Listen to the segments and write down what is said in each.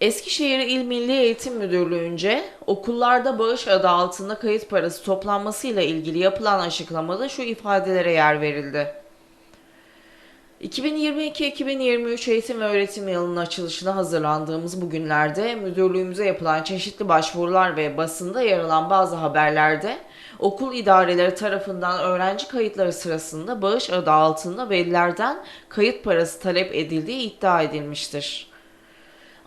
Eskişehir İl Milli Eğitim Müdürlüğü'nce okullarda bağış adı altında kayıt parası toplanmasıyla ilgili yapılan açıklamada şu ifadelere yer verildi. 2022-2023 eğitim ve öğretim yılının açılışına hazırlandığımız bu günlerde müdürlüğümüze yapılan çeşitli başvurular ve basında yer alan bazı haberlerde okul idareleri tarafından öğrenci kayıtları sırasında bağış adı altında velilerden kayıt parası talep edildiği iddia edilmiştir.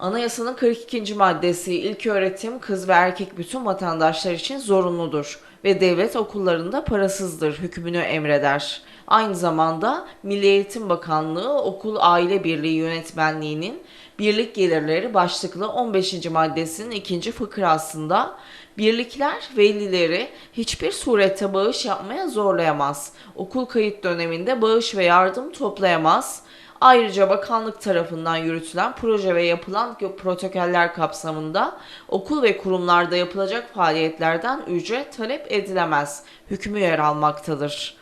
Anayasanın 42. maddesi ilk öğretim kız ve erkek bütün vatandaşlar için zorunludur ve devlet okullarında parasızdır hükmünü emreder. Aynı zamanda Milli Eğitim Bakanlığı Okul Aile Birliği Yönetmenliği'nin birlik gelirleri başlıklı 15. maddesinin ikinci fıkrasında birlikler velileri hiçbir surette bağış yapmaya zorlayamaz. Okul kayıt döneminde bağış ve yardım toplayamaz. Ayrıca bakanlık tarafından yürütülen proje ve yapılan protokoller kapsamında okul ve kurumlarda yapılacak faaliyetlerden ücret talep edilemez. Hükmü yer almaktadır.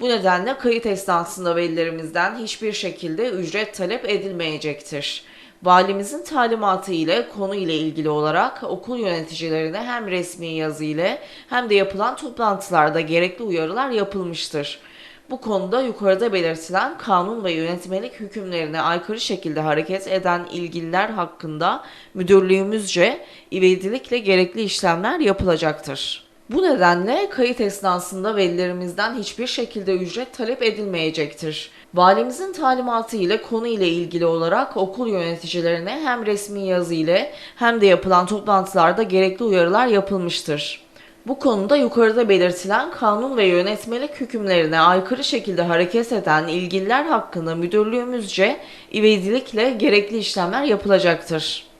Bu nedenle kayıt esnasında velilerimizden hiçbir şekilde ücret talep edilmeyecektir. Valimizin talimatı ile konu ile ilgili olarak okul yöneticilerine hem resmi yazı ile hem de yapılan toplantılarda gerekli uyarılar yapılmıştır. Bu konuda yukarıda belirtilen kanun ve yönetmelik hükümlerine aykırı şekilde hareket eden ilgililer hakkında müdürlüğümüzce ivedilikle gerekli işlemler yapılacaktır. Bu nedenle kayıt esnasında velilerimizden hiçbir şekilde ücret talep edilmeyecektir. Valimizin talimatı ile konu ile ilgili olarak okul yöneticilerine hem resmi yazı ile hem de yapılan toplantılarda gerekli uyarılar yapılmıştır. Bu konuda yukarıda belirtilen kanun ve yönetmelik hükümlerine aykırı şekilde hareket eden ilgililer hakkında müdürlüğümüzce ivedilikle gerekli işlemler yapılacaktır.